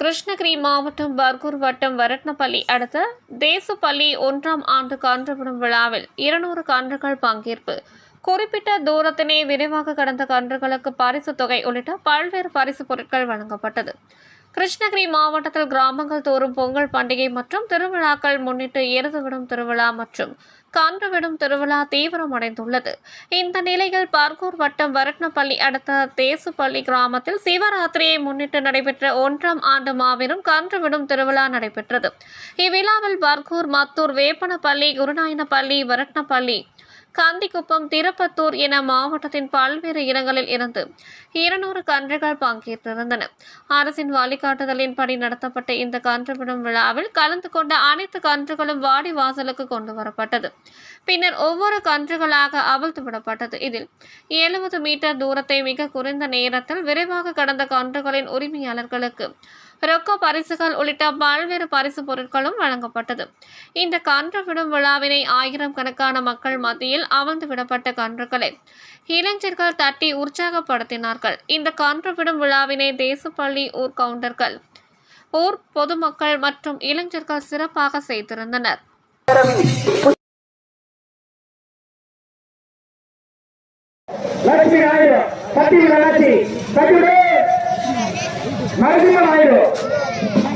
கிருஷ்ணகிரி மாவட்டம் பர்கூர் வட்டம் வரட்னப்பள்ளி அடுத்த தேசப்பள்ளி ஒன்றாம் ஆண்டு கன்றுவிடும் விழாவில் இருநூறு கன்றுகள் பங்கேற்பு. குறிப்பிட்ட தூரத்தினை விரைவாக கடந்த கன்றுகளுக்கு பரிசு தொகை உள்ளிட்ட பல்வேறு பரிசு பொருட்கள் வழங்கப்பட்டது. கிருஷ்ணகிரி மாவட்டத்தில் கிராமங்கள் தோறும் பொங்கல் பண்டிகை மற்றும் திருவிழாக்கள் முன்னிட்டு எருதுவிடும் திருவிழா மற்றும் கன்றுவிடும் திருவிழா தீவிரமடைந்துள்ளது இந்த நிலையில் பர்கூர் வட்டம் வரட்னப்பள்ளி அடுத்த தேசுப்பள்ளி கிராமத்தில் சிவராத்திரியை முன்னிட்டு நடைபெற்ற ஒன்றாம் ஆண்டு மாபெரும் கன்றுவிடும் திருவிழா நடைபெற்றது. இவ்விழாவில் பர்கூர் மத்தூர் வேப்பனப்பள்ளி குருநாயனப்பள்ளி வரட்னப்பள்ளி கந்திக்குப்பம் திருப்பத்தூர் என மாவட்டத்தின் பல்வேறு இடங்களில் இருந்து இருநூறு கன்றுகள் பங்கேற்றிருந்தன. அரசின் வழிகாட்டுதலின்படி நடத்தப்பட்ட இந்த கன்றுவிடும் விழாவில் கலந்து கொண்ட அனைத்து கன்றுகளும் வாடி வாசலுக்கு கொண்டு வரப்பட்டது. பின்னர் ஒவ்வொரு கன்றுகளாக அவிழ்த்து விடப்பட்டது. இதில் எழுபது மீட்டர் தூரத்தை மிக குறைந்த நேரத்தில் விரைவாக கடந்த கன்றுகளின் உரிமையாளர்களுக்கு ரொக்க பரிசுகள் உள்ளிட்ட பல்வேறு பரிசு பொருட்களும் வழங்கப்பட்டது. இந்த கன்று விடும் விழாவினை ஆயிரம் கணக்கான மக்கள் மத்தியில் அமர்ந்து விடப்பட்ட கன்றுகளை. இளைஞர்கள் தட்டி உற்சாகப்படுத்தினார்கள். இந்த கன்று விடும் விழாவினை தேசப்பள்ளி ஊர் கவுண்டர்கள் ஊர் பொதுமக்கள் மற்றும் இளைஞர்கள் சிறப்பாக செய்திருந்தனர். லட்சுமி நாயுடு கட்டி லட்சி கட்டிவிடு நரசிம்ம நாயுடு